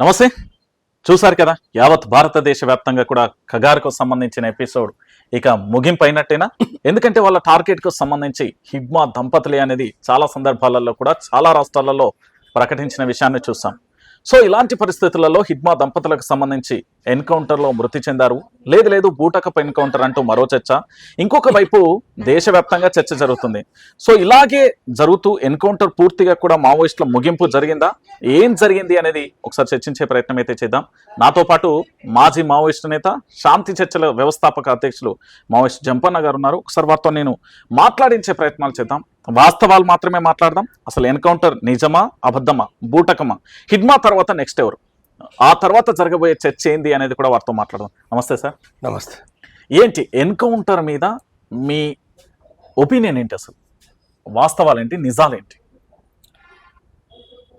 నమస్తే. చూసారు కదా యావత్ భారతదేశ వ్యాప్తంగా కూడా ఖగార్కు సంబంధించిన ఎపిసోడ్ ఇక ముగింపు అయినట్టేనా ఎందుకంటే వాళ్ళ టార్గెట్కు సంబంధించి హిగ్మా దంపతులే అనేది చాలా సందర్భాలలో కూడా చాలా రాష్ట్రాలలో ప్రకటించిన విషయాన్ని చూసాం. సో ఇలాంటి పరిస్థితులలో హిగ్మా దంపతులకు సంబంధించి ఎన్కౌంటర్లో మృతి చెందారు. లేదు లేదు బూటకపు ఎన్కౌంటర్ అంటూ మరో చర్చ. ఇంకొక వైపు దేశవ్యాప్తంగా చర్చ జరుగుతుంది. సో ఇలాగే జరుగుతూ ఎన్కౌంటర్ పూర్తిగా కూడా మావోయిస్టుల ముగింపు జరిగిందా? ఏం జరిగింది అనేది ఒకసారి చర్చించే ప్రయత్నం అయితే చేద్దాం. నాతో పాటు మాజీ మావోయిస్టు నేత శాంతి చర్చల వ్యవస్థాపక అధ్యక్షులు మావోయిస్ట్ జంపన్న గారు ఉన్నారు. ఒకసారి వారితో నేను మాట్లాడించే ప్రయత్నాలు చేద్దాం. వాస్తవాలు మాత్రమే మాట్లాడదాం. అసలు ఎన్కౌంటర్ నిజమా? అబద్ధమా? బూటకమా? హిడ్మా తర్వాత నెక్స్ట్ ఎవరు? ఆ తర్వాత జరగబోయే చర్చ ఏంది అనేది కూడా వారితో మాట్లాడదాం. నమస్తే సార్. నమస్తే. ఏంటి ఎన్కౌంటర్ మీద మీ ఒపీనియన్ ఏంటి అసలు? వాస్తవాలేంటి? నిజాలేంటి?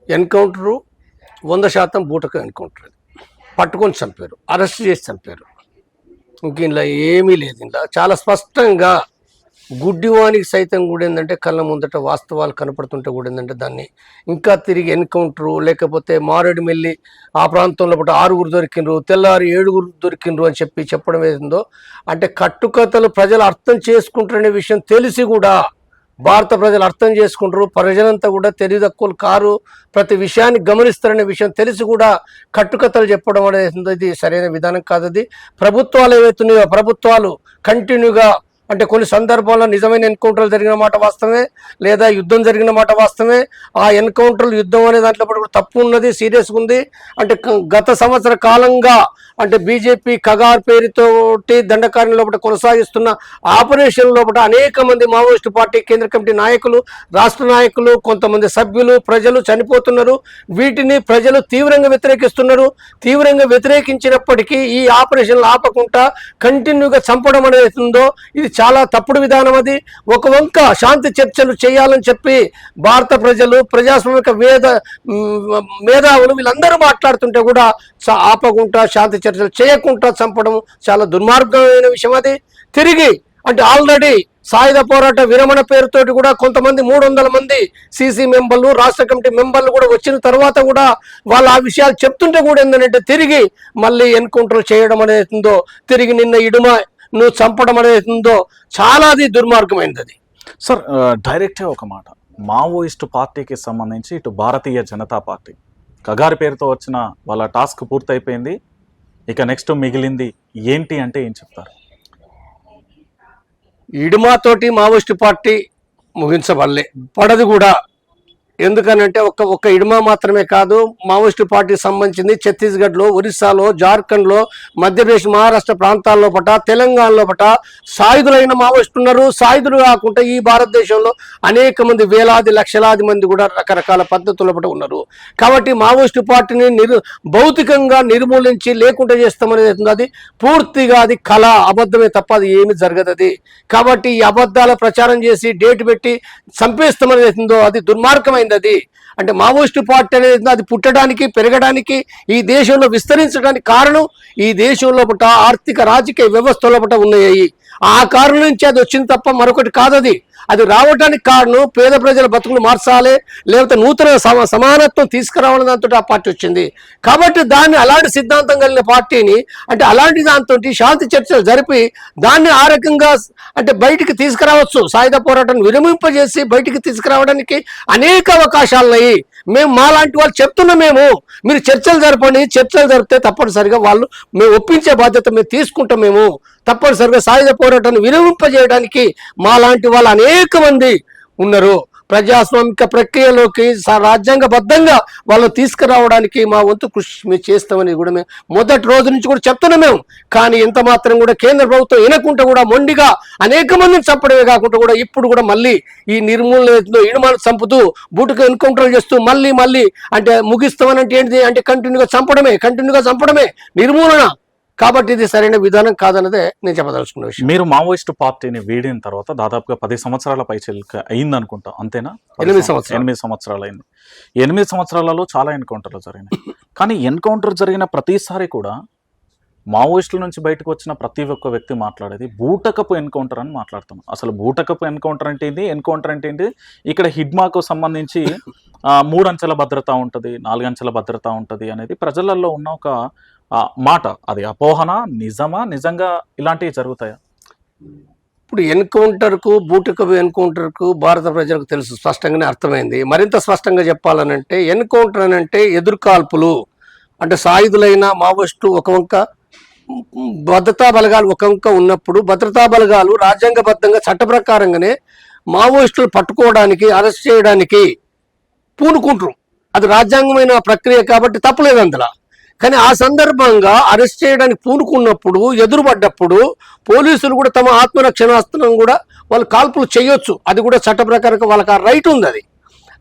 ఎన్కౌంటరు వంద శాతం బూటక ఎన్కౌంటర్ పట్టుకొని చంపారు అరెస్ట్ చేసి చంపారు. ఇంక ఇందులో ఏమీ లేదు ఇందులో. చాలా స్పష్టంగా గుడ్డివానికి సైతం కూడా ఏంటంటే కళ్ళ ముందట వాస్తవాలు కనపడుతుంటే కూడా ఏంటంటే దాన్ని ఇంకా తిరిగి ఎన్కౌంటరు లేకపోతే మారేడుమిల్లి ఆ ప్రాంతంలో పాటు ఆరుగురు దొరికిండ్రు తెల్లారి ఏడుగురు దొరికినరు అని చెప్పి చెప్పడం ఏందో అంటే కట్టుకథలు ప్రజలు అర్థం చేసుకుంటారనే విషయం తెలిసి కూడా భారత ప్రజలు అర్థం చేసుకుంటారు ప్రజలంతా కూడా తెలివితక్కువలు కారు ప్రతి విషయాన్ని గమనిస్తారనే విషయం తెలిసి కూడా కట్టుకథలు చెప్పడం అనేది ఇది సరైన విధానం కాదు అది ప్రభుత్వాలు ఏవైతున్నాయో ప్రభుత్వాలు కంటిన్యూగా అంటే కొన్ని సందర్భాల్లో నిజమైన ఎన్కౌంటర్లు జరిగిన మాట వాస్తవమే లేదా యుద్ధం జరిగిన మాట వాస్తవమే. ఆ ఎన్కౌంటర్లు యుద్ధం అనే దాంట్లో కూడా తప్పు ఉన్నది సీరియస్గా ఉంది. అంటే గత సంవత్సర కాలంగా అంటే బీజేపీ కగార్ పేరుతోటి దండకార్యం లోపల కొనసాగిస్తున్న ఆపరేషన్ లోపల అనేక మంది మావోయిస్టు పార్టీ కేంద్ర కమిటీ నాయకులు రాష్ట్ర నాయకులు కొంతమంది సభ్యులు ప్రజలు చనిపోతున్నారు. వీటిని ప్రజలు తీవ్రంగా వ్యతిరేకిస్తున్నారు. తీవ్రంగా వ్యతిరేకించినప్పటికీ ఈ ఆపరేషన్లు ఆపకుండా కంటిన్యూగా చంపడం అనేది ఉందో ఇది చాలా తప్పుడు విధానం అది. ఒక వంక శాంతి చర్చలు చేయాలని చెప్పి భారత ప్రజలు ప్రజాస్వామిక వేద మేధావులు వీళ్ళందరూ మాట్లాడుతుంటే కూడా ఆపకుండా శాంతి చర్చలు చేయకుండా చంపడం చాలా దుర్మార్గమైన విషయం అది. తిరిగి అంటే ఆల్రెడీ సాయుధ పోరాట విరమణ పేరుతోటి కూడా కొంతమంది మూడు వందల మంది సీసీ మెంబర్లు రాష్ట్ర కమిటీ మెంబర్లు కూడా వచ్చిన తర్వాత కూడా వాళ్ళు ఆ విషయాలు చెప్తుంటే కూడా ఏంటంటే తిరిగి మళ్ళీ ఎన్కౌంటర్ చేయడం అనేది ఉందో తిరిగి నిన్న ఇడుమ నువ్వు చంపడం అనేది ఉందో చాలా అది దుర్మార్గమైనది అది. సార్ డైరెక్ట్గా ఒక మాట. మావోయిస్టు పార్టీకి సంబంధించి ఇటు భారతీయ జనతా పార్టీ. కగారి పేరుతో వచ్చిన వాళ్ళ టాస్క్ పూర్తయిపోయింది. ఇక నెక్స్ట్ మిగిలింది ఏంటి అంటే ఏం చెప్తారు? ఇడుమాతోటి మావోయిస్టు పార్టీ ముగించబడలే. పడదు కూడా. ఎందుకనంటే ఒక్క ఒక్క ఇడుమా మాత్రమే కాదు మావోయిస్టు పార్టీకి సంబంధించింది ఛత్తీస్గఢ్లో ఒరిస్సాలో జార్ఖండ్లో మధ్యప్రదేశ్ మహారాష్ట్ర ప్రాంతాల్లో పట తెలంగాణలో పట సాయుధులైన మావోయిస్టులు ఉన్నారు. సాయుధులు కాకుండా ఈ భారతదేశంలో అనేక మంది వేలాది లక్షలాది మంది కూడా రకరకాల పద్ధతుల పట ఉన్నారు. కాబట్టి మావోయిస్టు పార్టీని నిరు భౌతికంగా నిర్మూలించి లేకుండా చేస్తామనేది అవుతుంది అది పూర్తిగా అది కళ అబద్ధమే తప్ప అది ఏమి జరగదు అది. కాబట్టి ఈ అబద్ధాల ప్రచారం చేసి డేట్ పెట్టి చంపేస్తామనేది అవుతుందో అది దుర్మార్గమైంది అది అంటే మావోయిస్టు పార్టీ అనేది అది పుట్టడానికి పెరగడానికి ఈ దేశంలో విస్తరించడానికి కారణం ఈ దేశంలో ఆర్థిక రాజకీయ వ్యవస్థలో పట ఉన్నాయి. ఆ కారణం నుంచి అది వచ్చింది తప్ప మరొకటి కాదు అది అది రావడానికి కారణం పేద ప్రజల బతుకులు మార్చాలి లేకపోతే నూతన సమానత్వం తీసుకురావడం దాంతో ఆ పార్టీ వచ్చింది. కాబట్టి దాన్ని అలాంటి సిద్ధాంతం కలిగిన పార్టీని అంటే అలాంటి దాంతో శాంతి చర్చలు జరిపి దాన్ని ఆ రకంగా అంటే బయటికి తీసుకురావచ్చు. సాయుధ పోరాటం విరమింపజేసి బయటికి తీసుకురావడానికి అనేక అవకాశాలు ఉన్నాయి మేము మాలాంటి వాళ్ళు చెప్తున్నాం మేము. మీరు చర్చలు జరపండి. చర్చలు జరిపితే తప్పనిసరిగా వాళ్ళు మేము ఒప్పించే బాధ్యత మేము తీసుకుంటాం మేము. తప్పనిసరిగా సాయుధ పోరాటాన్ని విరమింపజేయడానికి మాలాంటి వాళ్ళు అనేక మంది ఉన్నారు. ప్రజాస్వామిక ప్రక్రియలోకి స- రాజ్యాంగబద్ధంగా వాళ్ళు తీసుకురావడానికి మా వంతు కృషి మేము చేస్తామని కూడా మేము మొదటి రోజు నుంచి కూడా చెప్తున్నాం మేము. కానీ ఇంత మాత్రం కూడా కేంద్ర ప్రభుత్వం వినకుండా కూడా మొండిగా అనేక మందిని చంపడమే కాకుండా కూడా ఇప్పుడు కూడా మళ్ళీ ఈ నిర్మూలన ఇడుమాను చంపుతూ బూటుకు ఎన్కౌంటర్లు చేస్తూ మళ్ళీ మళ్ళీ అంటే ముగిస్తామని అంటే ఏంటిది? అంటే కంటిన్యూగా చంపడమే కంటిన్యూగా చంపడమే. నిర్మూలన. కాబట్టి ఇది సరైన విధానం కాదన్నదే నేను చెప్పదలుచుకున్న విషయం. మీరు మావోయిస్టు పార్టీని వీడిన తర్వాత దాదాపుగా పది సంవత్సరాల పైచిల్క అయింది అనుకుంటా అంతేనా? ఎనిమిది సంవ- సంవత్సరాలు. ఎనిమిది సంవత్సరాలు అయింది ఎనిమిది సంవత్సరాలలో చాలా ఎన్కౌంటర్లు జరిగినాయి. కానీ ఎన్కౌంటర్ జరిగిన ప్రతిసారి కూడా మావోయిస్టుల నుంచి బయటకు వచ్చిన ప్రతి ఒక్క వ్యక్తి మాట్లాడేది బూటకపు ఎన్కౌంటర్ అని మాట్లాడుతాం అసలు బూటకపు ఎన్కౌంటర్ అంటే ఏంటి ఎన్కౌంటర్ అంటే ఏంటి? ఇక్కడ హిడ్మాకు సంబంధించి ఆ, మూడు అంచెల భద్రత ఉంటుంది నాలుగు అంచెల భద్రత ఉంటుంది అనేది ప్రజలలో ఉన్న ఒక మాట అది అపోహన నిజమా నిజంగా ఇలాంటివి జరుగుతాయా? ఇప్పుడు ఎన్కౌంటర్కు బూటికపు ఎన్కౌంటర్కు భారత ప్రజలకు తెలుసు స్పష్టంగానే అర్థమైంది. మరింత స్పష్టంగా చెప్పాలనంటే ఎన్కౌంటర్ అని అంటే ఎదుర్కాల్పులు. అంటే సాయుధులైన మావోయిస్టు ఒక వంక భద్రతా బలగాలు ఒక వంక ఉన్నప్పుడు భద్రతా బలగాలు రాజ్యాంగబద్ధంగా చట్ట ప్రకారంగానే మావోయిస్టులు పట్టుకోవడానికి అరెస్ట్ చేయడానికి పూనుకుంటారు. అది రాజ్యాంగమైన ప్రక్రియ కాబట్టి తప్పలేదు అందులో. కానీ ఆ సందర్భంగా అరెస్ట్ చేయడానికి పూనుకున్నప్పుడు ఎదురుపడ్డప్పుడు పోలీసులు కూడా తమ ఆత్మరక్షణాస్త్రం కూడా వాళ్ళు కాల్పులు చేయొచ్చు. అది కూడా చట్ట ప్రకారంగా వాళ్ళకి ఆ రైట్ ఉంది అది.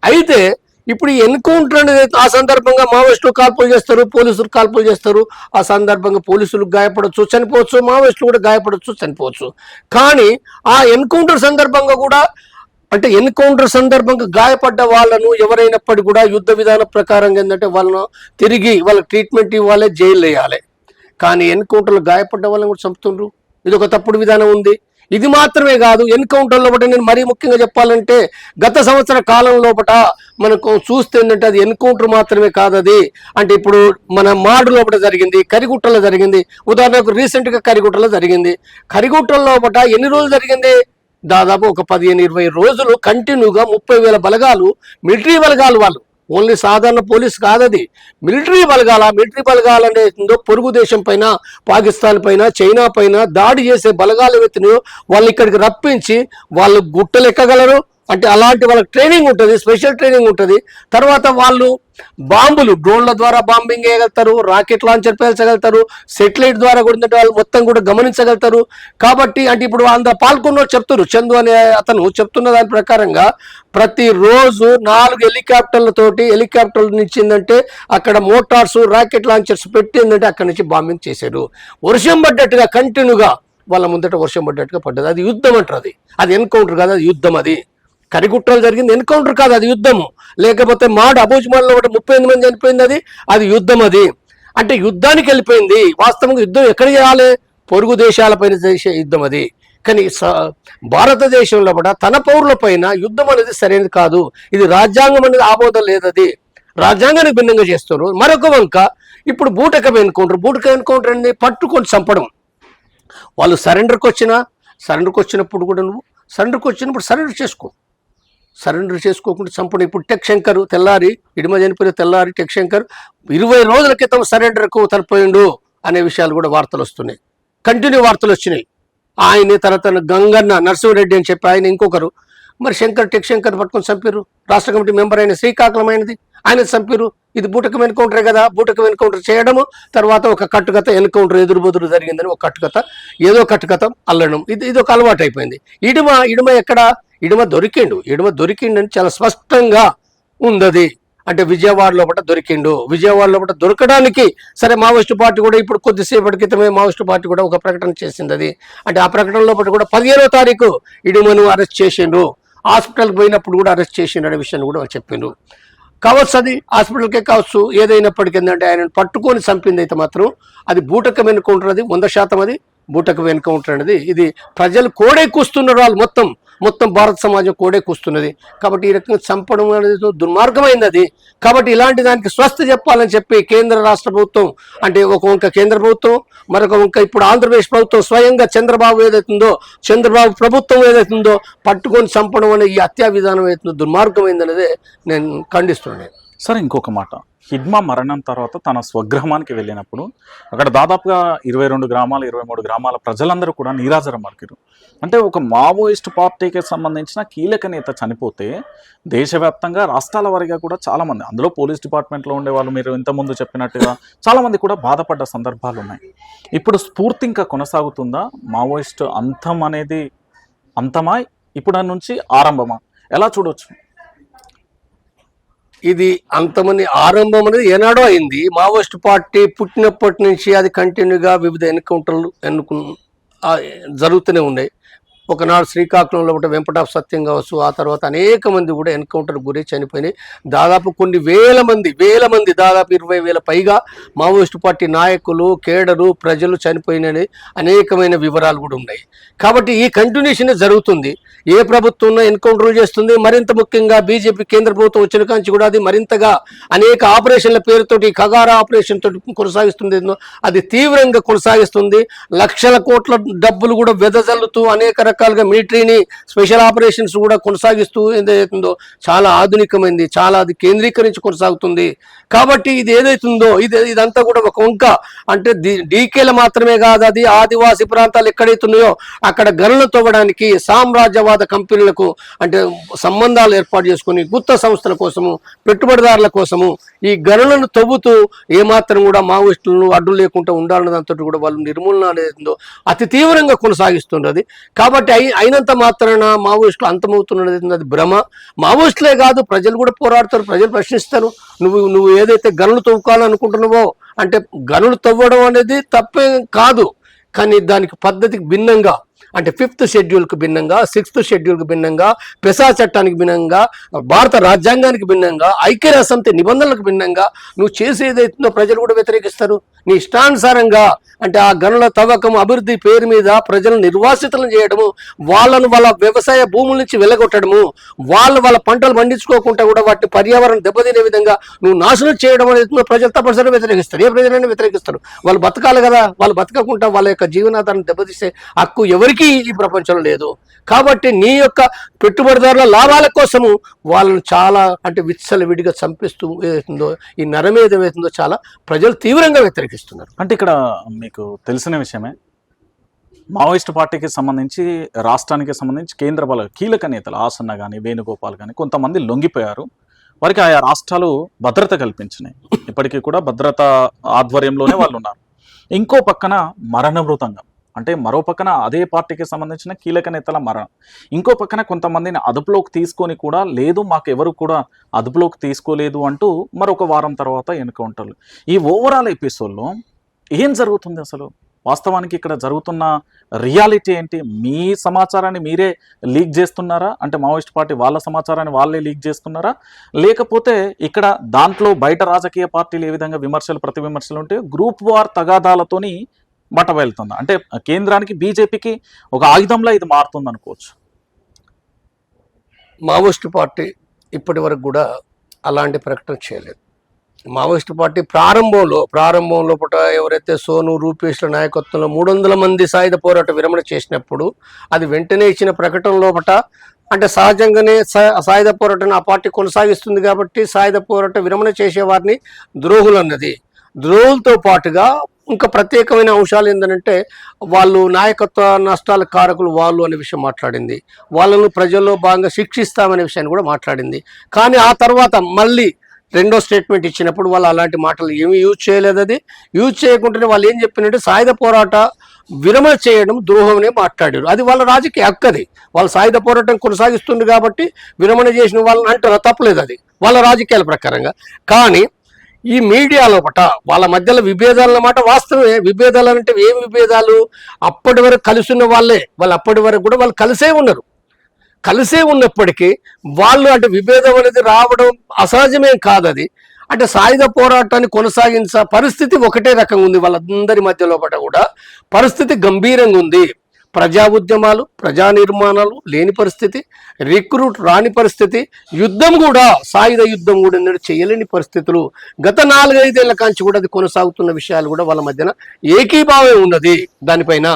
అయితే ఇప్పుడు ఈ ఎన్కౌంటర్ అనేది ఆ సందర్భంగా మావోయిస్టులు కాల్పులు చేస్తారు పోలీసులు కాల్పులు చేస్తారు. ఆ సందర్భంగా పోలీసులు గాయపడవచ్చు చనిపోవచ్చు. మావోయిస్టులు కూడా గాయపడవచ్చు చనిపోవచ్చు. కానీ ఆ ఎన్కౌంటర్ సందర్భంగా కూడా అంటే ఎన్కౌంటర్ సందర్భంగా గాయపడ్డ వాళ్ళను ఎవరైనప్పటికీ కూడా యుద్ధ విధానం ప్రకారం ఏంటంటే వాళ్ళను తిరిగి వాళ్ళ ట్రీట్మెంట్ ఇవ్వాలి జైలు వేయాలి. కానీ ఎన్కౌంటర్లో గాయపడ్డ వాళ్ళని కూడా చంపుతుండ్రు. ఇది ఒక తప్పుడు విధానం ఉంది. ఇది మాత్రమే కాదు ఎన్కౌంటర్లో లోపల నేను మరీ ముఖ్యంగా చెప్పాలంటే గత సంవత్సర కాలం లోపల మనకు చూస్తే ఏంటంటే అది ఎన్కౌంటర్ మాత్రమే కాదు అది. అంటే ఇప్పుడు మన మాడు లోపల జరిగింది కరిగుట్టలో జరిగింది. ఉదాహరణకు రీసెంట్గా కరిగుట్టలో జరిగింది. కరిగుట్టల లోపల ఎన్ని రోజులు జరిగింది? దాదాపు ఒక పదిహేను ఇరవై రోజులు కంటిన్యూగా ముప్పై వేల బలగాలు మిలిటరీ బలగాలు వాళ్ళు. ఓన్లీ సాధారణ పోలీస్ కాదది. మిలిటరీ బలగాల మిలిటరీ బలగాలు అనేది పొరుగు దేశం పైన పాకిస్తాన్ పైన చైనా పైన దాడి చేసే బలగాలు ఎత్తును వాళ్ళు ఇక్కడికి రప్పించి వాళ్ళు గుట్టలు ఎక్కగలరు అంటే అలాంటి వాళ్ళకి ట్రైనింగ్ ఉంటుంది స్పెషల్ ట్రైనింగ్ ఉంటుంది. తర్వాత వాళ్ళు బాంబులు డ్రోన్ల ద్వారా బాంబింగ్ వేయగలుగుతారు రాకెట్ లాంచర్ పేల్చగలుగుతారు సెటిలైట్ ద్వారా కూడా వాళ్ళు మొత్తం కూడా గమనించగలుగుతారు. కాబట్టి అంటే ఇప్పుడు అందరు పాల్గొన్న చెప్తారు చందు అనే అతను చెప్తున్న దాని ప్రకారంగా ప్రతిరోజు నాలుగు హెలికాప్టర్లతోటి హెలికాప్టర్ల నుంచి ఏంటంటే అక్కడ మోటార్స్ రాకెట్ లాంచర్స్ పెట్టి ఏంటంటే అక్కడి నుంచి బాంబింగ్ చేశారు. వర్షం పడ్డట్టుగా కంటిన్యూగా వాళ్ళ ముందట వర్షం పడ్డట్టుగా పడ్డది. అది యుద్ధం అంటారు అది. అది ఎన్కౌంటర్ కాదు అది యుద్ధం అది. కరిగుట్టలు జరిగింది. ఎన్కౌంటర్ కాదు అది యుద్ధము లేకపోతే మాడు అబోజ్మాన్లో ఒకటి ముప్పై ఎనిమిది మంది చనిపోయింది అది. అది యుద్ధం అది. అంటే యుద్ధానికి వెళ్ళిపోయింది. వాస్తవంగా యుద్ధం ఎక్కడ చేయాలి పొరుగు దేశాలపైన చేసే యుద్ధం అది. కానీ స- భారతదేశంలో కూడా తన పౌరుల పైన యుద్ధం అనేది సరైనది కాదు. ఇది రాజ్యాంగం అనేది ఆబోధం లేదు అది రాజ్యాంగానికి భిన్నంగా చేస్తారు మరొక వంక ఇప్పుడు బూటకం ఎన్కౌంటర్. బూటకం ఎన్కౌంటర్ అనేది పట్టుకొని చంపడం. వాళ్ళు సరెండర్కి వచ్చినా సరెండర్కి వచ్చినప్పుడు కూడా నువ్వు సరెండర్కి వచ్చినప్పుడు సరెండర్ చేసుకో. సరెండర్ చేసుకోకుండా చంపడం ఇప్పుడు టెక్ శంకర్ తెల్లారి ఇడిమ చనిపోయిన తెల్లారి టెక్ శంకర్ ఇరవై రోజుల క్రితం సరెండర్కు తలపోయిండు అనే విషయాలు కూడా వార్తలు వస్తున్నాయి. కంటిన్యూ వార్తలు వచ్చినాయి. ఆయన తర్వాత గంగన్న నరసింహరెడ్డి అని చెప్పి ఆయన ఇంకొకరు. మరి శంకర్ టెక్ శంకర్ పట్టుకొని చంపారు రాష్ట్ర కమిటీ మెంబర్ అయిన శ్రీకాకుళం అయినది ఆయన చంపారు ఇది బూటకం ఎన్కౌంటరే కదా. బూటకం ఎన్కౌంటర్ చేయడము తర్వాత ఒక కట్టుకథ ఎన్కౌంటర్ ఎదురు బదురు జరిగిందని ఒక కట్టుకథ ఏదో కట్టుకథ అల్లడం. ఇది ఇది ఒక అలవాటు అయిపోయింది ఇడుమ ఇడుమ ఎక్కడ? ఇడుమ దొరికిండు ఇడుమ దొరికిండని చాలా స్పష్టంగా ఉందది. అంటే విజయవాడ లోపల దొరికిండు. విజయవాడ లోపల దొరకడానికి సరే మావోయిస్టు పార్టీ కూడా ఇప్పుడు కొద్దిసేపటి క్రితమే మావోయిస్టు పార్టీ కూడా ఒక ప్రకటన చేసింది అది అంటే ఆ ప్రకటన లోపల కూడా పదిహేనో తారీఖు ఇడుమను అరెస్ట్ చేసిండు హాస్పిటల్కి పోయినప్పుడు కూడా అరెస్ట్ చేసిండు అనే విషయాన్ని కూడా చెప్పిండు చెప్పిండ్రు. కావచ్చు అది హాస్పిటల్కే కావచ్చు ఏదైనప్పటికీ ఏంటంటే ఆయన పట్టుకొని చంపింది అయితే మాత్రం అది బూటకం వెనుక అది వంద శాతం అది బూటకం వెనుక అనేది ఇది ప్రజలు కోడే కూస్తున్నారు వాళ్ళు మొత్తం. మొత్తం భారత సమాజం కోడే కూస్తున్నది. కాబట్టి ఈ రకంగా చంపడం అనేది దుర్మార్గమైంది అది. కాబట్టి ఇలాంటి దానికి స్వస్థ చెప్పాలని చెప్పి కేంద్ర రాష్ట్ర ప్రభుత్వం అంటే ఒక వంక కేంద్ర ప్రభుత్వం మరొక వంక ఇప్పుడు ఆంధ్రప్రదేశ్ ప్రభుత్వం స్వయంగా చంద్రబాబు ఏదైతుందో చంద్రబాబు ప్రభుత్వం ఏదైతుందో పట్టుకొని చంపడం అనే ఈ హత్యా విధానం ఏదైతుందో దుర్మార్గమైంది అనేది నేను ఖండిస్తున్నాను. సరే ఇంకొక మాట. హిడ్మా మరణం తర్వాత తన స్వగ్రామానికి వెళ్ళినప్పుడు అక్కడ దాదాపుగా ఇరవై రెండు గ్రామాలు ఇరవై మూడు గ్రామాల ప్రజలందరూ కూడా నీరాజరం మరికిరు అంటే ఒక మావోయిస్ట్ పార్టీకి సంబంధించిన కీలక నేత చనిపోతే దేశవ్యాప్తంగా రాష్ట్రాల వారీగా కూడా చాలామంది అందులో పోలీస్ డిపార్ట్మెంట్లో ఉండే వాళ్ళు మీరు ఇంతకుముందు చెప్పినట్టుగా చాలామంది కూడా బాధపడ్డ సందర్భాలు ఉన్నాయి. ఇప్పుడు స్ఫూర్తి ఇంకా కొనసాగుతుందా? మావోయిస్ట్ అంతం అనేది అంతమా? ఇప్పుడు నుంచి ఆరంభమా? ఎలా చూడవచ్చు ఇది అంతమంది ఆరంభం అనేది ఏనాడో అయింది. మావోయిస్ట్ పార్టీ పుట్టినప్పటి నుంచి అది కంటిన్యూగా వివిధ ఎన్కౌంటర్లు ఎన్నుకు జరుగుతూనే ఉన్నాయి. ఒకనాడు శ్రీకాకుళంలో ఒకటి వెంపటాప్ సత్యం కావచ్చు ఆ తర్వాత అనేక మంది కూడా ఎన్కౌంటర్ గురి చనిపోయినాయి. దాదాపు కొన్ని వేల మంది వేల మంది దాదాపు ఇరవై వేల పైగా మావోయిస్టు పార్టీ నాయకులు కేడరు ప్రజలు చనిపోయినని అనేకమైన వివరాలు కూడా ఉన్నాయి. కాబట్టి ఈ కంటిన్యూషన్ జరుగుతుంది. ఏ ప్రభుత్వం ఎన్కౌంటర్లు చేస్తుంది. మరింత ముఖ్యంగా బీజేపీ కేంద్ర ప్రభుత్వం వచ్చిన కాంచి కూడా అది మరింతగా అనేక ఆపరేషన్ల పేరుతోటి ఖగారా ఆపరేషన్ తోటి కొనసాగిస్తుంది. అది తీవ్రంగా కొనసాగిస్తుంది. లక్షల కోట్ల డబ్బులు కూడా వెదజల్లుతూ అనేక రకాలుగా మిలిటరీని స్పెషల్ ఆపరేషన్స్ కూడా కొనసాగిస్తూ ఏదైతుందో చాలా ఆధునికమైంది చాలా అది కేంద్రీకరించి కొనసాగుతుంది. కాబట్టి ఇది ఏదైతుందో ఇది ఇదంతా కూడా ఒక వంక. అంటే డీకేల మాత్రమే కాదు అది ఆదివాసీ ప్రాంతాలు ఎక్కడైతున్నాయో అక్కడ గనులు తవ్వడానికి సామ్రాజ్యవాద కంపెనీలకు అంటే సంబంధాలు ఏర్పాటు చేసుకుని గుత్త సంస్థల కోసము పెట్టుబడిదారుల కోసము ఈ గనులను తవ్వుతూ ఏమాత్రం కూడా మావోయిస్టులను అడ్డు లేకుండా ఉండాలన్న దాంతో కూడా వాళ్ళు నిర్మూలన అనేది అతి తీవ్రంగా కొనసాగిస్తున్నది కాబట్టి అయి అయినంత మాత్రాన మావోయిస్టులు అంతమవుతున్నది అది భ్రమ. మావోయిస్టులే కాదు ప్రజలు కూడా పోరాడతారు ప్రజలు ప్రశ్నిస్తారు. నువ్వు నువ్వు ఏదైతే గనులు తవ్వుకోవాలనుకుంటున్నావో అంటే గనులు తవ్వడం అనేది తప్పే కాదు. కానీ దానికి పద్ధతికి భిన్నంగా అంటే ఫిఫ్త్ షెడ్యూల్కి భిన్నంగా సిక్స్త్ షెడ్యూల్కి భిన్నంగా పెసా చట్టానికి భిన్నంగా భారత రాజ్యాంగానికి భిన్నంగా ఐక్యరాజ్య సమితి నిబంధనలకు భిన్నంగా నువ్వు చేసేదైతుందో ప్రజలు కూడా వ్యతిరేకిస్తారు. నీ ఇష్టానుసారంగా అంటే ఆ గనుల తవ్వకం అభివృద్ధి పేరు మీద ప్రజలను నిర్వాసితులను చేయడము వాళ్ళను వాళ్ళ వ్యవసాయ భూముల నుంచి వెలగొట్టడము వాళ్ళు వాళ్ళ పంటలు పండించుకోకుండా కూడా వాటిని పర్యావరణం దెబ్బతినే విధంగా నువ్వు నాశనం చేయడం అనేది ప్రజలు తప్పనిసరిగా వ్యతిరేకిస్తారు. ఏ ప్రజలైనా వ్యతిరేకిస్తారు. వాళ్ళు బతకాలి కదా. వాళ్ళు బతకకుండా వాళ్ళ యొక్క జీవనాధారాన్ని దెబ్బతీసే హక్కు ఎవరికి ఈ ప్రపంచంలో లేదు. కాబట్టి నీ యొక్క పెట్టుబడిదారుల లాభాల కోసము వాళ్ళని చాలా అంటే విచ్చలవిడిగా చంపిస్తూ ఏదైతుందో ఈ నరం ఏదైతుందో చాలా ప్రజలు తీవ్రంగా వ్యతిరేకిస్తున్నారు. అంటే ఇక్కడ మీకు తెలిసిన విషయమే మావోయిస్ట్ పార్టీకి సంబంధించి రాష్ట్రానికి సంబంధించి కేంద్ర బల కీలక నేతలు ఆసన్న కానీ వేణుగోపాల్ కానీ కొంతమంది లొంగిపోయారు. వారికి ఆయా రాష్ట్రాలు భద్రత కల్పించినాయి. ఇప్పటికీ కూడా భద్రత ఆధ్వర్యంలోనే వాళ్ళు ఉన్నారు ఇంకో పక్కన మరణమృతంగా. అంటే మరో పక్కన అదే పార్టీకి సంబంధించిన కీలక నేతల మరణం. ఇంకో పక్కన కొంతమందిని అదుపులోకి తీసుకొని కూడా లేదు మాకు ఎవరు కూడా అదుపులోకి తీసుకోలేదు అంటూ మరొక వారం తర్వాత ఎన్కౌంటర్లు. ఈ ఓవరాల్ ఎపిసోడ్లో ఏం జరుగుతుంది అసలు? వాస్తవానికి ఇక్కడ జరుగుతున్న రియాలిటీ ఏంటి? మీ సమాచారాన్ని మీరే లీక్ చేస్తున్నారా? అంటే మావోయిస్ట్ పార్టీ వాళ్ళ సమాచారాన్ని వాళ్ళే లీక్ చేస్తున్నారా? లేకపోతే ఇక్కడ దాంట్లో బయట రాజకీయ పార్టీలు ఏ విధంగా విమర్శలు ప్రతి విమర్శలు ఉంటే గ్రూప్ వార్ తగాదాలతోని బట్ట వెళ్తుంది అంటే కేంద్రానికి బీజేపీకి ఒక ఆయుధంలా ఇది మారుతుంది అనుకోవచ్చు. మావోయిస్టు పార్టీ ఇప్పటి వరకు కూడా అలాంటి ప్రకటన చేయలేదు. మావోయిస్టు పార్టీ ప్రారంభంలో ప్రారంభంలో పూట ఎవరైతే సోను రూపేష్ల నాయకత్వంలో మూడు వందల మంది సాయుధ పోరాట విరమణ చేసినప్పుడు అది వెంటనే ఇచ్చిన ప్రకటన లోపట అంటే సహజంగానే సాయుధ పోరాటాన్ని ఆ పార్టీ కొనసాగిస్తుంది కాబట్టి సాయుధ పోరాట విరమణ చేసేవారిని ద్రోహులు అన్నది ద్రోహులతో పాటుగా ఇంకా ప్రత్యేకమైన అంశాలు ఏంటంటే వాళ్ళు నాయకత్వ నష్టాల కారకులు వాళ్ళు అనే విషయం మాట్లాడింది. వాళ్ళను ప్రజల్లో భాగంగా శిక్షిస్తామనే విషయాన్ని కూడా మాట్లాడింది. కానీ ఆ తర్వాత మళ్ళీ రెండో స్టేట్మెంట్ ఇచ్చినప్పుడు వాళ్ళు అలాంటి మాటలు ఏమీ యూజ్ చేయలేదు అది. యూజ్ చేయకుండానే వాళ్ళు ఏం చెప్పినట్టు సాయుధ పోరాట విరమణ చేయడం ద్రోహమనే మాట్లాడారు. అది వాళ్ళ రాజకీయ హక్కది వాళ్ళ సాయుధ పోరాటం కొనసాగిస్తుంది కాబట్టి విరమణ చేసిన వాళ్ళని అంటారు? తప్పలేదు అది. వాళ్ళ రాజకీయాల ప్రకారంగా. కానీ ఈ మీడియా లోపట వాళ్ళ మధ్యలో విభేదాలు అన్నమాట వాస్తవమే. విభేదాలు అంటే ఏం విభేదాలు? అప్పటి వరకు కలిసి ఉన్న వాళ్ళే. వాళ్ళు అప్పటి వరకు కూడా వాళ్ళు కలిసే ఉన్నారు. కలిసే ఉన్నప్పటికీ వాళ్ళు అంటే విభేదం అనేది రావడం అసహజమేం కాదు అది అంటే సాయుధ పోరాటాన్ని కొనసాగించ పరిస్థితి ఒకటే రకంగా ఉంది వాళ్ళందరి మధ్య లోపల కూడా. పరిస్థితి గంభీరంగా ఉంది. ప్రజా ఉద్యమాలు ప్రజా నిర్మాణాలు లేని పరిస్థితి రిక్రూట్ రాని పరిస్థితి యుద్ధం కూడా సాయుధ యుద్ధం కూడా ఎన్నడూ చేయలేని పరిస్థితులు. గత నాలుగైదేళ్ళ కాంచి కూడా అది కొనసాగుతున్న విషయాలు కూడా వాళ్ళ మధ్యన ఏకీభావం ఉన్నది. దానిపైన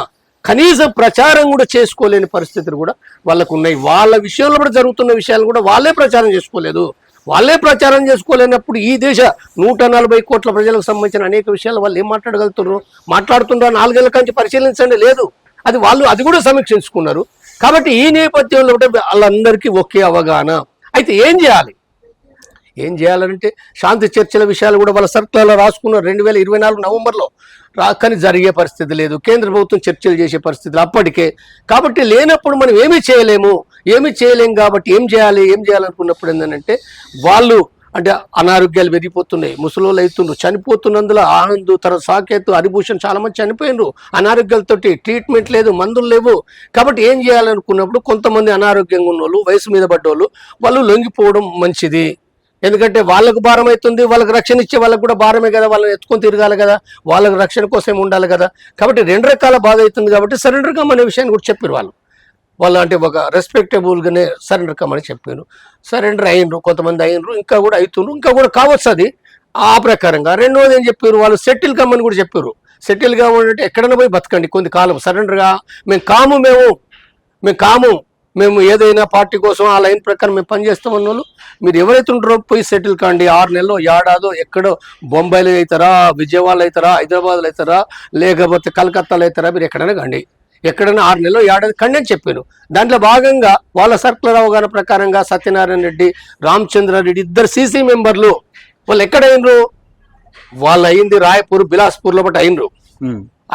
కనీసం ప్రచారం కూడా చేసుకోలేని పరిస్థితులు కూడా వాళ్ళకు ఉన్నాయి. వాళ్ళ విషయంలో కూడా జరుగుతున్న విషయాలు కూడా వాళ్ళే ప్రచారం చేసుకోలేదు. వాళ్ళే ప్రచారం చేసుకోలేనప్పుడు ఈ దేశ నూట నలభై కోట్ల ప్రజలకు సంబంధించిన అనేక విషయాలు వాళ్ళు ఏం మాట్లాడగలుగుతున్నారు? మాట్లాడుతున్నారు నాలుగేళ్ళ కంచి పరిశీలించండి. లేదు. అది వాళ్ళు అది కూడా సమీక్షించుకున్నారు కాబట్టి ఈ నేపథ్యంలో కూడా వాళ్ళందరికీ ఒకే అవగాహన. అయితే ఏం చేయాలి? ఏం చేయాలంటే శాంతి చర్చల విషయాలు కూడా వాళ్ళ సర్కులలో రాసుకున్నారు రెండు వేల ఇరవై నాలుగు నవంబర్లో. రా కానీ జరిగే పరిస్థితి లేదు. కేంద్ర ప్రభుత్వం చర్చలు చేసే పరిస్థితులు అప్పటికే. కాబట్టి లేనప్పుడు మనం ఏమీ చేయలేము. ఏమీ చేయలేము కాబట్టి ఏం చేయాలి? ఏం చేయాలనుకున్నప్పుడు ఏంటంటే వాళ్ళు అంటే అనారోగ్యాలు పెరిగిపోతున్నాయి. ముసలోళ్ళు అవుతుండ్రు చనిపోతున్నందులో ఆనంద్ తన సాకేత్ హరిభూషణ్ చాలామంది చనిపోయినరు. అనారోగ్యాలతోటి ట్రీట్మెంట్ లేదు మందులు లేవు. కాబట్టి ఏం చేయాలనుకున్నప్పుడు కొంతమంది అనారోగ్యంగా ఉన్నోళ్ళు వయసు మీద పడ్డోళ్ళు వాళ్ళు లొంగిపోవడం మంచిది. ఎందుకంటే వాళ్ళకు భారం అవుతుంది వాళ్ళకి రక్షణ ఇచ్చే వాళ్ళకు కూడా భారమే కదా వాళ్ళని ఎత్తుకొని తిరగాలి కదా వాళ్ళకి రక్షణ కోసం ఉండాలి కదా. కాబట్టి రెండు రకాల బాధ అవుతుంది కాబట్టి సరెండర్ కమ్మనే విషయాన్ని కూడా చెప్పారు వాళ్ళు. వాళ్ళంటే ఒక రెస్పెక్టబుల్గానే సరెండర్ కమ్మని చెప్పాను సరెండర్ అయినరు కొంతమంది అయినరు ఇంకా కూడా అవుతుండ్రు ఇంకా కూడా కావచ్చు అది. ఆ ప్రకారంగా రెండోది ఏం చెప్పారు? వాళ్ళు సెటిల్ కమ్మని కూడా చెప్పారు. సెటిల్ కావాలంటే ఎక్కడైనా పోయి బతకండి కొంత కాలం. సరెండర్గా మేము కాము మేము. మేము కాము. మేము ఏదైనా పార్టీ కోసం ఆ లైన్ ప్రకారం మేము పనిచేస్తామన్న వాళ్ళు మీరు ఎవరైతే ఉంటారో పోయి సెటిల్ కాండి. ఆరు నెలలో ఏడాదో ఎక్కడో బొంబాయిలో అవుతారా విజయవాడలో అవుతారా హైదరాబాద్లో అవుతారా లేకపోతే కలకత్తాలో అవుతారా మీరు ఎక్కడైనా కండి. ఎక్కడైనా ఆరు నెలలో ఏడాది కండి అని చెప్పారు. దాంట్లో భాగంగా వాళ్ళ సర్కులర్ అవగాహన ప్రకారంగా సత్యనారాయణ రెడ్డి రామచంద్రారెడ్డి ఇద్దరు సీసీ మెంబర్లు వాళ్ళు ఎక్కడ అయినరు వాళ్ళు అయింది రాయపూర్ బిలాస్పూర్లో బట్టి అయినరు.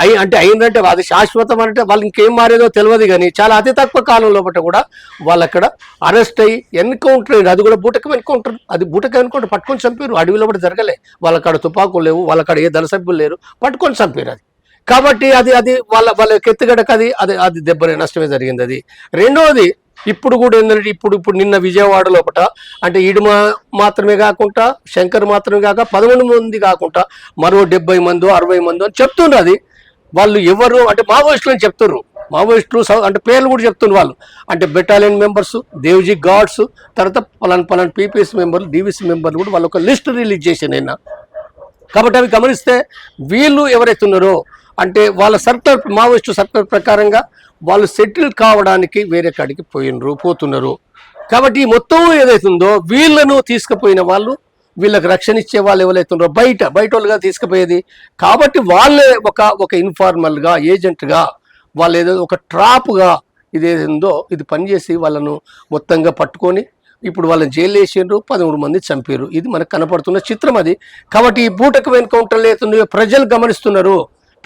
అయి అంటే అయిందంటే అది శాశ్వతం అంటే వాళ్ళు ఇంకేం మారేదో తెలియదు కానీ చాలా అతి తక్కువ కాలంలో బట్ట కూడా వాళ్ళు అక్కడ అరెస్ట్ అయ్యి ఎన్కౌంటర్ అయ్యారు అది కూడా బూటకం ఎన్కౌంటర్ అది బూటకం ఎన్కౌంటర్ పట్టుకొని చంపారు అడవిలో కూడా జరగలే. వాళ్ళకాడ తుపాకులు లేవు వాళ్ళకాడ ఏ దళ సభ్యులు లేరు. పట్టుకొని చంపారు అది. కాబట్టి అది అది వాళ్ళ వాళ్ళ ఎత్తుగడకు అది అది అది దెబ్బనే నష్టమే జరిగింది అది. రెండవది ఇప్పుడు కూడా ఏంటంటే ఇప్పుడు ఇప్పుడు నిన్న విజయవాడ లోపట అంటే ఈడుమ మాత్రమే కాకుండా శంకర్ మాత్రమే కాక పదకొండు మంది కాకుండా మరో డెబ్బై మందో అరవై మందో అని చెప్తుండ్రు అది. వాళ్ళు ఎవరు అంటే మావోయిస్టులు అని చెప్తున్నారు మావోయిస్టులు సౌ- అంటే పేర్లు కూడా చెప్తున్నారు వాళ్ళు. అంటే బెటాలియన్ మెంబర్స్ దేవ్జీ గాడ్స్ తర్వాత పలాన్ పలాన్ పీపీఎస్ మెంబర్లు డీవీసీ మెంబర్లు కూడా వాళ్ళు ఒక లిస్ట్ రిలీజ్ చేసి నిన్న. కాబట్టి అవి గమనిస్తే వీళ్ళు ఎవరైతే ఉన్నారో అంటే వాళ్ళ సర్కులర్ మావోయిస్టు సర్కులర్ ప్రకారంగా వాళ్ళు సెటిల్ కావడానికి వేరే కాడికి పోయినరు పోతున్నారు. కాబట్టి మొత్తం ఏదైతుందో వీళ్ళను తీసుకుపోయిన వాళ్ళు వీళ్ళకి రక్షణ ఇచ్చే వాళ్ళు ఎవరైతున్నారో బయట బయట వాళ్ళుగా తీసుకుపోయేది. కాబట్టి వాళ్ళే ఒక ఒక ఇన్ఫార్మల్గా ఏజెంట్గా వాళ్ళు ఏదో ఒక ట్రాప్గా ఇది ఏదైందో ఇది పనిచేసి వాళ్ళను మొత్తంగా పట్టుకొని ఇప్పుడు వాళ్ళని జైలు వేసిండ్రు పదమూడు మంది చంపారు ఇది మనకు కనపడుతున్న చిత్రం అది. కాబట్టి ఈ బూటకం ఎన్కౌంటర్లు అవుతున్నాయో ప్రజలు గమనిస్తున్నారు.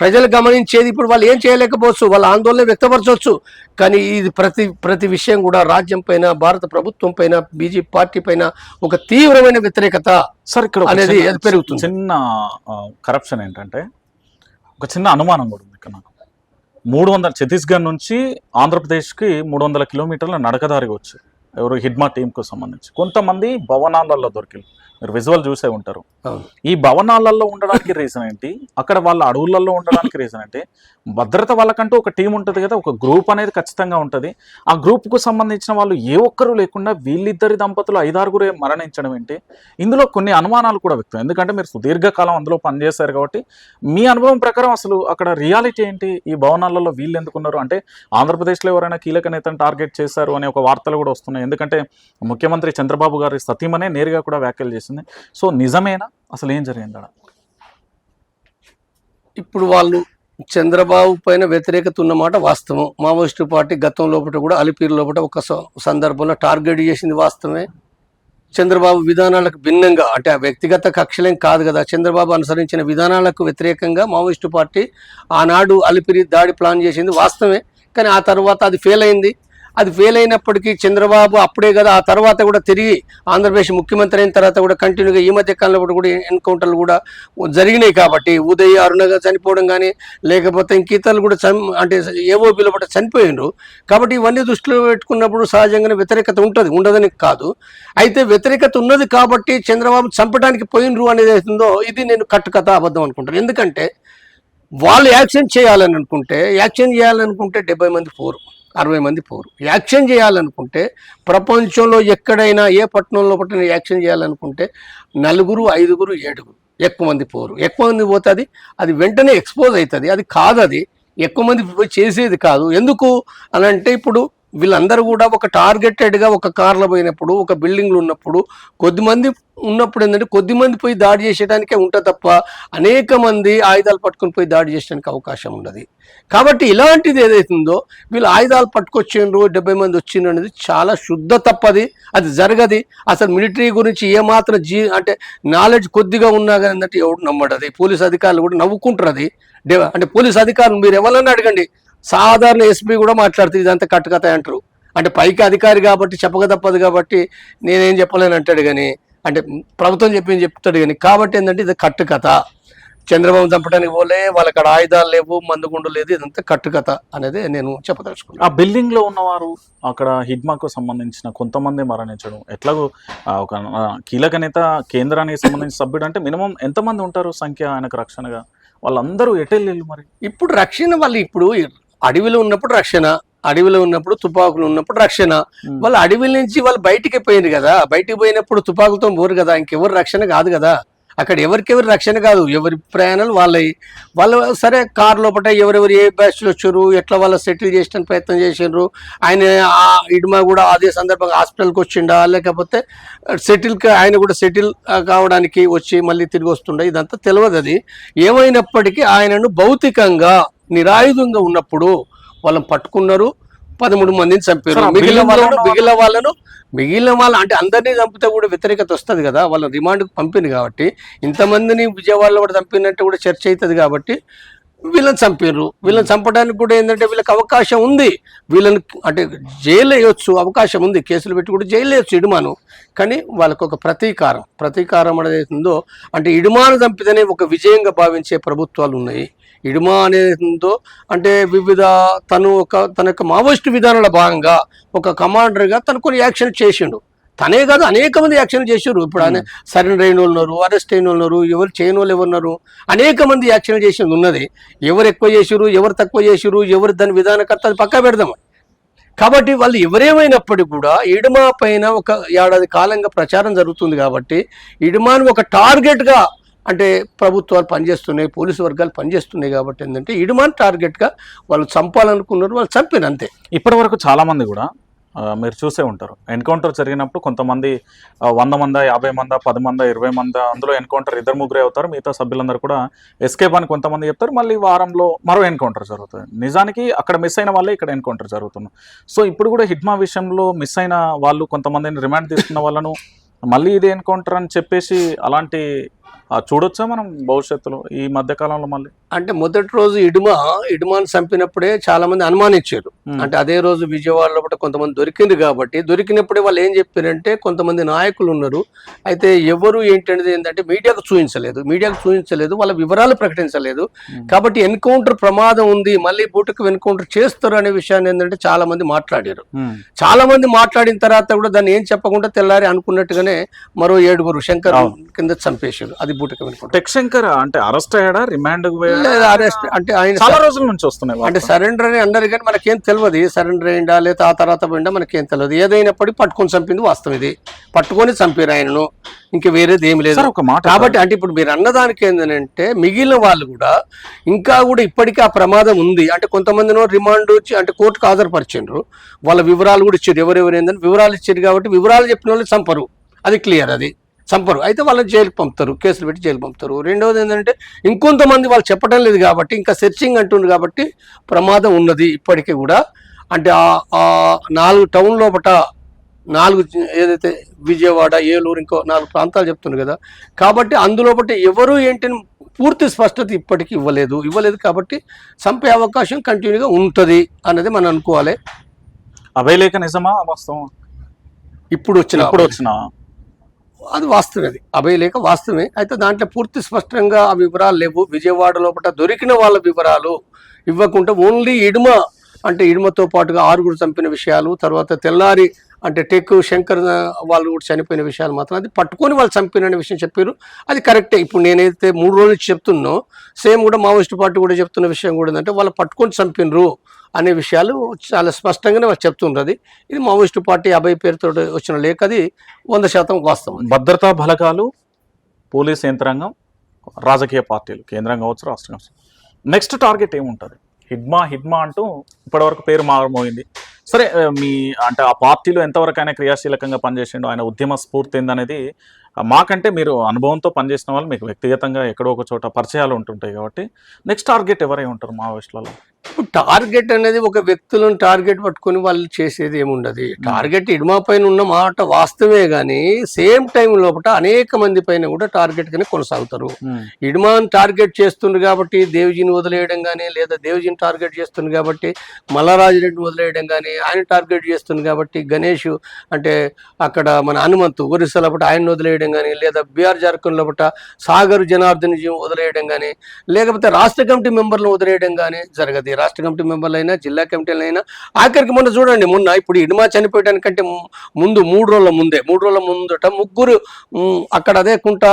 ప్రజలు గమనించేది ఇప్పుడు వాళ్ళు ఏం చేయలేకపోవచ్చు వాళ్ళ ఆందోళన వ్యక్తపరచవచ్చు. కానీ ఇది ప్రతి ప్రతి విషయం కూడా రాజ్యం పైన భారత ప్రభుత్వం పైన బీజేపీ పార్టీ పైన ఒక తీవ్రమైన వ్యతిరేకత సార్ ఇక్కడ అనేది పెరుగుతుంది. చిన్న కరప్షన్ ఏంటంటే ఒక చిన్న అనుమానం కూడా ఉంది ఇక్కడ నాకు. మూడు వందల ఛత్తీస్గఢ్ నుంచి ఆంధ్రప్రదేశ్కి మూడు వందల కిలోమీటర్ల నడకదారిగా వచ్చు ఎవరు హిడ్మా టీంకు సంబంధించి. కొంతమంది భవనాలలో దొరికింది మీరు విజువల్ చూసే ఉంటారు. ఈ భవనాలలో ఉండడానికి రీజన్ ఏంటి? అక్కడ వాళ్ళ అడవులలో ఉండడానికి రీజన్ ఏంటి? భద్రత వాళ్ళకంటూ ఒక టీం ఉంటుంది కదా ఒక గ్రూప్ అనేది ఖచ్చితంగా ఉంటుంది. ఆ గ్రూప్కు సంబంధించిన వాళ్ళు ఏ ఒక్కరు లేకుండా వీళ్ళిద్దరి దంపతులు ఐదారుగురే మరణించడం ఏంటి? ఇందులో కొన్ని అనుమానాలు కూడా వ్యక్తం. ఎందుకంటే మీరు సుదీర్ఘకాలం అందులో పనిచేశారు కాబట్టి మీ అనుభవం ప్రకారం అసలు అక్కడ రియాలిటీ ఏంటి? ఈ భవనాలలో వీళ్ళు ఎందుకున్నారు అంటే ఆంధ్రప్రదేశ్లో ఎవరైనా కీలక నేతను టార్గెట్ చేశారు అనే ఒక వార్తలు కూడా వస్తున్నాయి. ఎందుకంటే ముఖ్యమంత్రి చంద్రబాబు గారి సతీమనే నేరుగా కూడా వ్యాఖ్యలు చేసింది సో నిజమేనా? అసలు ఏం జరిగింది ఆడ ఇప్పుడు వాళ్ళు చంద్రబాబు పైన వ్యతిరేకత ఉన్నమాట వాస్తవం. మావోయిస్టు పార్టీ గతం లోపల కూడా అలిపిరి లోపల ఒక స- సందర్భంలో టార్గెట్ చేసింది వాస్తవమే. చంద్రబాబు విధానాలకు భిన్నంగా అంటే ఆ వ్యక్తిగత కక్షలేం కాదు కదా చంద్రబాబు అనుసరించిన విధానాలకు వ్యతిరేకంగా మావోయిస్టు పార్టీ ఆనాడు అలిపిరి దాడి ప్లాన్ చేసింది వాస్తవమే. కానీ ఆ తర్వాత అది ఫెయిల్ అయింది. అది ఫెయిల్ అయినప్పటికీ చంద్రబాబు అప్పుడే కదా ఆ తర్వాత కూడా తిరిగి ఆంధ్రప్రదేశ్ ముఖ్యమంత్రి అయిన తర్వాత కూడా కంటిన్యూగా ఈ మధ్య కాలంలో కూడా ఎన్కౌంటర్లు కూడా జరిగినాయి కాబట్టి ఉదయ్ అరుణగా చనిపోవడం కానీ లేకపోతే ఇంక కూడా చం అంటే ఏవో పిలువబట్ట చనిపోయిండ్రు. కాబట్టి ఇవన్నీ దృష్టిలో పెట్టుకున్నప్పుడు సహజంగానే వ్యతిరేకత ఉంటుంది ఉండదని కాదు. అయితే వ్యతిరేకత ఉన్నది కాబట్టి చంద్రబాబు చంపడానికి పోయినరు అనేది అవుతుందో ఇది నేను కట్టుకథ అబద్ధం అనుకుంటాను. ఎందుకంటే వాళ్ళు యాక్షన్ చేయాలని అనుకుంటే యాక్షన్ చేయాలనుకుంటే డెబ్బై మంది పోరు. అరవై మంది పోరు. యాక్షన్ చేయాలనుకుంటే ప్రపంచంలో ఎక్కడైనా ఏ పట్టణంలో పట్టిన యాక్షన్ చేయాలనుకుంటే నలుగురు ఐదుగురు ఏడుగురు ఎక్కువ మంది పోరు. ఎక్కువ మంది పోతే అది అది వెంటనే ఎక్స్పోజ్ అవుతుంది. అది కాదు అది ఎక్కువ మంది పోయి చేసేది కాదు. ఎందుకు అని అంటే ఇప్పుడు వీళ్ళందరూ కూడా ఒక టార్గెటెడ్గా ఒక కార్లో పోయినప్పుడు ఒక బిల్డింగ్లో ఉన్నప్పుడు కొద్దిమంది ఉన్నప్పుడు ఏంటంటే కొద్దిమంది పోయి దాడి చేసేయడానికే ఉంటుంది తప్ప అనేక మంది ఆయుధాలు పట్టుకొని పోయి దాడి చేయడానికి అవకాశం ఉండదు. కాబట్టి ఇలాంటిది ఏదైతుందో వీళ్ళు ఆయుధాలు పట్టుకొచ్చిండ్రు డెబ్బై మంది వచ్చిండ్రు అనేది చాలా శుద్ధ తప్పది. అది జరగది. అసలు మిలిటరీ గురించి ఏమాత్రం జీ అంటే నాలెడ్జ్ కొద్దిగా ఉన్నా కానీ ఏంటంటే ఎవడు నమ్మడది. పోలీస్ అధికారులు కూడా నవ్వుకుంటారు అది డే- అంటే పోలీస్ అధికారులు మీరు ఎవరన్నా అడగండి సాధారణ ఎస్పీ కూడా మాట్లాడుతుంది ఇదంతా కట్టుకథ అంటారు. అంటే పైకి అధికారి కాబట్టి చెప్పక తప్పదు కాబట్టి నేనేం చెప్పలేను అంటాడు కానీ అంటే ప్రభుత్వం చెప్పింది చెప్తాడు కానీ కాబట్టి ఏంటంటే ఇది కట్టు కథ. చంద్రబాబు చంపడానికి పోలే వాళ్ళ అక్కడ ఆయుధాలు లేవు మందుగుండు లేదు ఇదంతా కట్టు కథ అనేది నేను చెప్పదలుచుకున్నాను ఆ బిల్డింగ్లో ఉన్నవారు అక్కడ హిడ్మాకు సంబంధించిన కొంతమంది మరణించడం ఎట్లాగో ఒక కీలక నేత కేంద్రానికి సంబంధించిన సభ్యుడు అంటే మినిమం ఎంతమంది ఉంటారు సంఖ్య ఆయనకు రక్షణగా? వాళ్ళందరూ ఎటెళ్ళి మరి? ఇప్పుడు రక్షణ వాళ్ళు ఇప్పుడు అడవిలో ఉన్నప్పుడు రక్షణ అడవిలో ఉన్నప్పుడు తుపాకులు ఉన్నప్పుడు రక్షణ. వాళ్ళు అడవి నుంచి వాళ్ళు బయటికి పోయింది కదా బయటికి పోయినప్పుడు తుపాకులతో పోరు కదా ఇంకెవరు రక్షణ కాదు కదా. అక్కడ ఎవరికెవరు రక్షణ కాదు ఎవరి ప్రయాణాలు వాళ్ళవి వాళ్ళు సరే కార్ లోపల ఎవరెవరు ఏ బ్యాచ్లు వచ్చారు ఎట్లా వాళ్ళు సెటిల్ చేయడానికి ప్రయత్నం చేసిండ్రు. ఆయన ఆ ఇడుమా కూడా అదే సందర్భంగా హాస్పిటల్కి వచ్చిండా లేకపోతే సెటిల్ ఆయన కూడా సెటిల్ కావడానికి వచ్చి మళ్ళీ తిరిగి వస్తుండే ఇదంతా తెలియదు అది ఏమైనప్పటికీ ఆయనను భౌతికంగా నిరాయుధంగా ఉన్నప్పుడు వాళ్ళని పట్టుకున్నారు. పదమూడు మందిని చంపారు. మిగిలిన వాళ్ళను మిగిలిన వాళ్ళను మిగిలిన వాళ్ళు అంటే అందరినీ చంపితే కూడా వ్యతిరేకత వస్తుంది కదా. వాళ్ళ రిమాండ్కి పంపింది కాబట్టి. ఇంతమందిని విజయవాడలో కూడా చంపినట్టు కూడా చర్చ అవుతుంది కాబట్టి వీళ్ళని చంపారు వీళ్ళని చంపడానికి కూడా ఏంటంటే వీళ్ళకి అవకాశం ఉంది. వీళ్ళని అంటే జైలు వేయొచ్చు అవకాశం ఉంది. కేసులు పెట్టి కూడా జైలు వేయొచ్చు ఇడుమాను. కానీ వాళ్ళకు ఒక ప్రతీకారం. ప్రతీకారం అనేది ఉందో అంటే ఇడుమాను చంపితేనే ఒక విజయంగా భావించే ప్రభుత్వాలు ఉన్నాయి. ఇడుమా అనేది అంటే వివిధ తను ఒక తన యొక్క మావోయిస్టు విధానంలో భాగంగా ఒక కమాండర్గా తను కొన్ని యాక్షన్ చేసిండు. తనే కాదు అనేక మంది యాక్షన్ చేసారు ఇప్పుడు ఆయన సరెండర్ అయిన వాళ్ళు ఉన్నారు అరెస్ట్ అయిన వాళ్ళు ఉన్నారు ఎవరు చేయని వాళ్ళు ఎవరు ఉన్నారు అనేక మంది యాక్షన్ చేసింది ఉన్నది. ఎవరు ఎక్కువ చేసిరు ఎవరు తక్కువ చేసిరు ఎవరు దాని విధానకర్త అది పక్కా పెడదాం కాబట్టి వాళ్ళు ఎవరేమైనప్పటికీ కూడా ఇడుమా పైన ఒక ఏడాది కాలంగా ప్రచారం జరుగుతుంది కాబట్టి ఇడుమాను ఒక టార్గెట్గా అంటే ప్రభుత్వాలు పనిచేస్తున్నాయి పోలీసు వర్గాలు పనిచేస్తున్నాయి కాబట్టి ఏంటంటే ఇడుమాన్ టార్గెట్గా వాళ్ళు చంపాలనుకున్నారు వాళ్ళు చంపారు అంతే ఇప్పటి వరకు చాలామంది కూడా మీరు చూసే ఉంటారు. ఎన్కౌంటర్ జరిగినప్పుడు కొంతమంది వంద మంద యాభై మంద పది మంద ఇరవై మంద అందులో ఎన్కౌంటర్ ఇద్దరు ముగ్గురే అవుతారు. మిగతా సభ్యులందరూ కూడా ఎస్కేప్ అని కొంతమంది చెప్తారు. మళ్ళీ వారంలో మరో ఎన్కౌంటర్ జరుగుతుంది. నిజానికి అక్కడ మిస్ అయిన వాళ్ళే ఇక్కడ ఎన్కౌంటర్ జరుగుతున్నాం సో ఇప్పుడు కూడా హిడ్మా విషయంలో మిస్ అయిన వాళ్ళు కొంతమందిని రిమాండ్ తీసుకున్న వాళ్ళను మళ్ళీ ఇది ఎన్కౌంటర్ అని చెప్పేసి అలాంటి చూడొచ్చా మనం భవిష్యత్తులో ఈ మధ్య కాలంలో మళ్ళీ అంటే మొదటి రోజు ఇడుమ ఇడుమాను చంపినప్పుడే చాలా మంది అనుమానించారు. అంటే అదే రోజు విజయవాడలో కూడా కొంతమంది దొరికింది కాబట్టి దొరికినప్పుడే వాళ్ళు ఏం చెప్పారంటే కొంతమంది నాయకులు ఉన్నారు అయితే ఎవరు ఏంటనేది ఏంటంటే మీడియాకు చూపించలేదు మీడియాకు చూపించలేదు వాళ్ళ వివరాలు ప్రకటించలేదు. కాబట్టి ఎన్కౌంటర్ ప్రమాదం ఉంది మళ్ళీ బూటకు ఎన్కౌంటర్ చేస్తారు అనే విషయాన్ని ఏంటంటే చాలా మంది మాట్లాడారు. చాలా మంది మాట్లాడిన తర్వాత కూడా దాన్ని ఏం చెప్పకుండా తెల్లారి అనుకున్నట్టుగానే మరో ఏడుగురు శంకర్. కింద చంపేశారు అది బూటకు ఎన్కౌంటర్ టెక్ శంకర్ అంటే అరెస్ట్ అయ్యాడా? రిమాండ్ లేదా అరెస్ట్ అంటే ఆయన చాలా రోజుల నుంచి వస్తున్నాయి అంటే. సరెండర్ అని అన్నారు కానీ మనకేం తెలియదు సరెండర్ అయిందా లేదా ఆ తర్వాత పోయిందా మనకేం తెలియదు ఏదైనప్పటికీ పట్టుకొని చంపింది వాస్తవం ఇది. పట్టుకొని చంపారు ఆయనను. ఇంక వేరేది ఏం లేదు. ఒక మాట కాబట్టి అంటే ఇప్పుడు మీరు అన్నదానికి ఏంటంటే మిగిలిన వాళ్ళు కూడా ఇంకా కూడా ఇప్పటికీ ఆ ప్రమాదం ఉంది. అంటే కొంతమందినో రిమాండ్ వచ్చి అంటే కోర్టుకు హాజరుపరిచిండ్రు. వాళ్ళ వివరాలు కూడా ఇచ్చారు. ఎవరెవరు ఏందని వివరాలు ఇచ్చారు కాబట్టి వివరాలు చెప్పిన వాళ్ళు చంపరు. అది క్లియర్ అది. చంపరు. అయితే వాళ్ళని జైలుకి పంపుతారు కేసులు పెట్టి జైలు పంపుతారు. రెండవది ఏంటంటే ఇంకొంతమంది వాళ్ళు చెప్పడం లేదు కాబట్టి ఇంకా సెర్చింగ్ అంటుంది కాబట్టి ప్రమాదం ఉన్నది ఇప్పటికీ కూడా. అంటే ఆ- నాలుగు టౌన్ లోపట నాలుగు ఏదైతే విజయవాడ ఏలూరు ఇంకో నాలుగు ప్రాంతాలు చెప్తున్నారు కదా. కాబట్టి అందులోపట ఎవరు ఏంటని పూర్తి స్పష్టత ఇప్పటికీ ఇవ్వలేదు. ఇవ్వలేదు కాబట్టి చంపే అవకాశం కంటిన్యూగా ఉంటుంది అనేది మనం అనుకోవాలి. అభయలేఖ నిజమా వాస్తవం ఇప్పుడు వచ్చిన ఇప్పుడు వచ్చిన. అది వాస్తవమే అది. అభయలేఖ వాస్తవమే. అయితే దాంట్లో పూర్తి స్పష్టంగా ఆ వివరాలు లేవు. విజయవాడ లోపల దొరికిన వాళ్ళ వివరాలు ఇవ్వకుండా ఓన్లీ ఇడుమ అంటే ఇడుమతో పాటుగా ఆరుగురు చంపిన విషయాలు తర్వాత తెల్లారి అంటే టెక్ శంకర్ వాళ్ళు కూడా చనిపోయిన విషయాలు మాత్రం అది పట్టుకొని వాళ్ళు చంపిన విషయం చెప్పారు. అది కరెక్టే. ఇప్పుడు నేనైతే మూడు రోజులు నుంచి చెప్తున్నో సేమ్ కూడా మావోయిస్ట్ పార్టీ కూడా చెప్తున్న విషయం కూడా ఏంటంటే వాళ్ళు పట్టుకొని చంపినరు. అనే విషయాలు చాలా స్పష్టంగానే వాళ్ళు చెప్తున్నారు ఇది మావోయిస్టు పార్టీ అభయ పేరుతో వచ్చిన లేఖ అది వంద శాతం వాస్తవం భద్రతా బలగాలు పోలీస్ యంత్రాంగం రాజకీయ పార్టీలు కేంద్రం కావచ్చు రాష్ట్రం కావచ్చు. నెక్స్ట్ టార్గెట్ ఏముంటుంది? హిడ్మా హిడ్మా అంటూ ఇప్పటివరకు పేరు మారమోయింది సరే మీ అంటే ఆ పార్టీలో ఎంతవరకు ఆయన క్రియాశీలకంగా పనిచేసిండో ఆయన ఉద్యమ స్ఫూర్తి ఏందనేది మాకంటే మీరు అనుభవంతో పనిచేసిన వాళ్ళు మీకు వ్యక్తిగతంగా ఎక్కడో ఒక చోట పరిచయాలు ఉంటుంటాయి కాబట్టి నెక్స్ట్ టార్గెట్ ఎవరై ఉంటారు మావోయిస్టులలో? టార్గెట్ అనేది ఒక వ్యక్తులను టార్గెట్ పట్టుకొని వాళ్ళు చేసేది ఏముండదు. టార్గెట్ ఇడుమా పైన ఉన్న మాట వాస్తవే గానీ సేమ్ టైం లోపల అనేక మంది పైన కూడా టార్గెట్ గానే కొనసాగుతారు. ఇడ్మాన్ టార్గెట్ చేస్తుంది కాబట్టి దేవ్జీని వదిలేయడం కానీ లేదా దేవ్జీని టార్గెట్ చేస్తుంది కాబట్టి మల్లారాజు రెడ్డిని వదిలేయడం కానీ ఆయన టార్గెట్ చేస్తుంది కాబట్టి గణేష్ అంటే అక్కడ మన హనుమంతు ఒరిస్సా లోపల ఆయన వదిలేయడం కానీ లేదా బీఆర్ జార్ఖండ్ లోపల సాగర్ జనార్దన్ జీ వదిలేయడం కానీ లేకపోతే రాష్ట్ర కమిటీ మెంబర్లను వదిలేయడం కానీ జరగదు. ఈ రాష్ట్ర కమిటీ మెంబర్లు అయినా జిల్లా కమిటీలు అయినా ఆఖరికి మొన్న చూడండి మొన్న ఇప్పుడు ఇడుమా చనిపోయడానికంటే ముందు మూడు రోజుల ముందే మూడు రోజుల ముందట ముగ్గురు అక్కడ అదే కుంట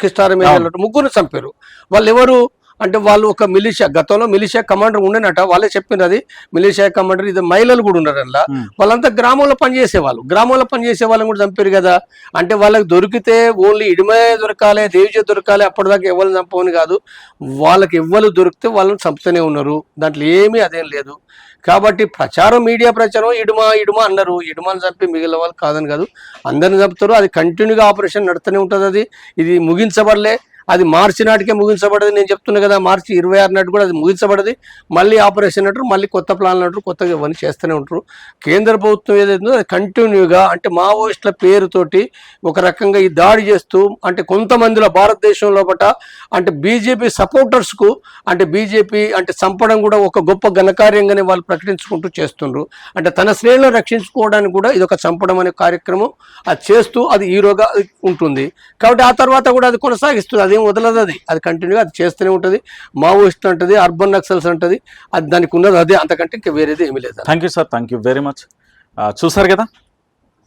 కిస్టారం ముగ్గురు చంపారు. వాళ్ళు ఎవరు అంటే వాళ్ళు ఒక మిలిషియా గతంలో మిలిషియా కమాండర్ ఉండేనట వాళ్ళే చెప్పిండ్రు అది మిలిషియా కమాండర్ ఇది మహిళలు కూడా ఉన్నారు ఉమ్. వాళ్ళంతా గ్రామంలో పనిచేసే వాళ్ళు గ్రామంలో పనిచేసే వాళ్ళని కూడా చంపారు కదా. అంటే వాళ్ళకి దొరికితే ఓన్లీ ఇడిమే దొరకాలి దేవిజ దొరకాలి అప్పటిదాకా ఎవరిని చంపవని కాదు. వాళ్ళకి ఎవ్వరు దొరికితే వాళ్ళని చంపుతూనే ఉన్నారు. దాంట్లో ఏమీ అదేం లేదు. కాబట్టి ప్రచారం మీడియా ప్రచారం ఇడుమా ఇడుమా అన్నారు. ఇడుమాని చంపి మిగిలిన వాళ్ళు కాదని కాదు. అందరిని చంపుతారు. అది కంటిన్యూగా ఆపరేషన్ నడుతూనే ఉంటుంది అది. ఇది ముగించబడలే. అది మార్చి నాటికే ముగించబడదు. నేను చెప్తున్నా కదా మార్చి ఇరవై ఆరు నాటి కూడా అది ముగించబడది. మళ్ళీ ఆపరేషన్ అంటారు మళ్ళీ కొత్త ప్లాన్లు అంటారు కొత్తగా ఇవన్నీ చేస్తూనే ఉంటారు. కేంద్ర ప్రభుత్వం ఏదైతుందో అది కంటిన్యూగా అంటే మావోయిస్టుల పేరుతోటి ఒక రకంగా ఈ దాడి చేస్తూ అంటే కొంతమందిలో భారతదేశం లోపల అంటే బీజేపీ సపోర్టర్స్కు అంటే బీజేపీ అంటే చంపడం కూడా ఒక గొప్ప ఘనకార్యంగానే వాళ్ళు ప్రకటించుకుంటూ చేస్తుండ్రు. అంటే తన శ్రేణులను రక్షించుకోవడానికి కూడా ఇది ఒక చంపడం అనే కార్యక్రమం అది చేస్తూ అది హీరోగా ఉంటుంది. కాబట్టి ఆ తర్వాత కూడా అది కొనసాగిస్తుంది. అది వదలదు అది. అది కంటిన్యూగా అది చేస్తూనే ఉంటుంది. మావోయిస్ట్ అంటది అర్బన్ నక్సల్స్ అంటది. అది దానికి ఉన్నది అదే. అంతకంటే ఇంకా వేరేది ఏమీ లేదు thank you sir thank you very much చూసారు చూశారు కదా?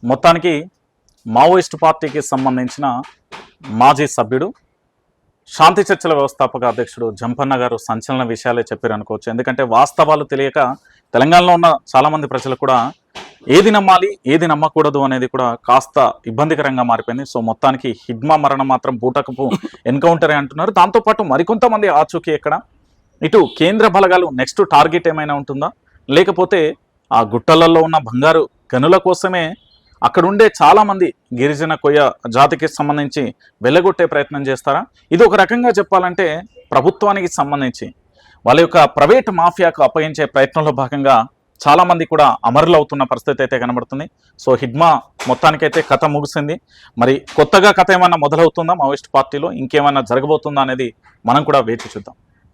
మొత్తానికి మావోయిస్ట్ పార్టీకి సంబంధించిన మాజీ సభ్యుడు శాంతి చర్చల వ్యవస్థాపక అధ్యక్షుడు జంపన్న గారు సంచలన విషయాలే చెప్పారు అనుకోవచ్చు ఎందుకంటే వాస్తవాలు తెలియక తెలంగాణలో ఉన్న చాలామంది ప్రజలు కూడా ఏది నమ్మాలి ఏది నమ్మకూడదు అనేది కూడా కాస్త ఇబ్బందికరంగా మారిపోయింది. సో మొత్తానికి హిడ్మా మరణం మాత్రం బూటకపు ఎన్కౌంటరే అంటున్నారు. దాంతోపాటు మరికొంతమంది ఆచూకీ ఎక్కడ? ఇటు కేంద్ర బలగాలు నెక్స్ట్ టార్గెట్ ఏమైనా ఉంటుందా? లేకపోతే ఆ గుట్టలలో ఉన్న బంగారు గనుల కోసమే అక్కడుండే చాలామంది గిరిజన కొయ్య జాతికి సంబంధించి వెళ్ళగొట్టే ప్రయత్నం చేస్తారా? ఇది ఒక రకంగా చెప్పాలంటే ప్రభుత్వానికి సంబంధించి వాళ్ళ యొక్క ప్రైవేట్ మాఫియాకు అప్పగించే ప్రయత్నంలో భాగంగా చాలా మంది కూడా అమరులు అవుతున్న పరిస్థితి అయితే కనబడుతుంది. సో హిడ్మా మొత్తానికైతే కథ ముగిసింది. మరి కొత్తగా కథ ఏమైనా మొదలవుతుందా మావోయిస్ట్ పార్టీలో? ఇంకేమైనా జరగబోతుందా అనేది మనం కూడా వేచి చూద్దాం.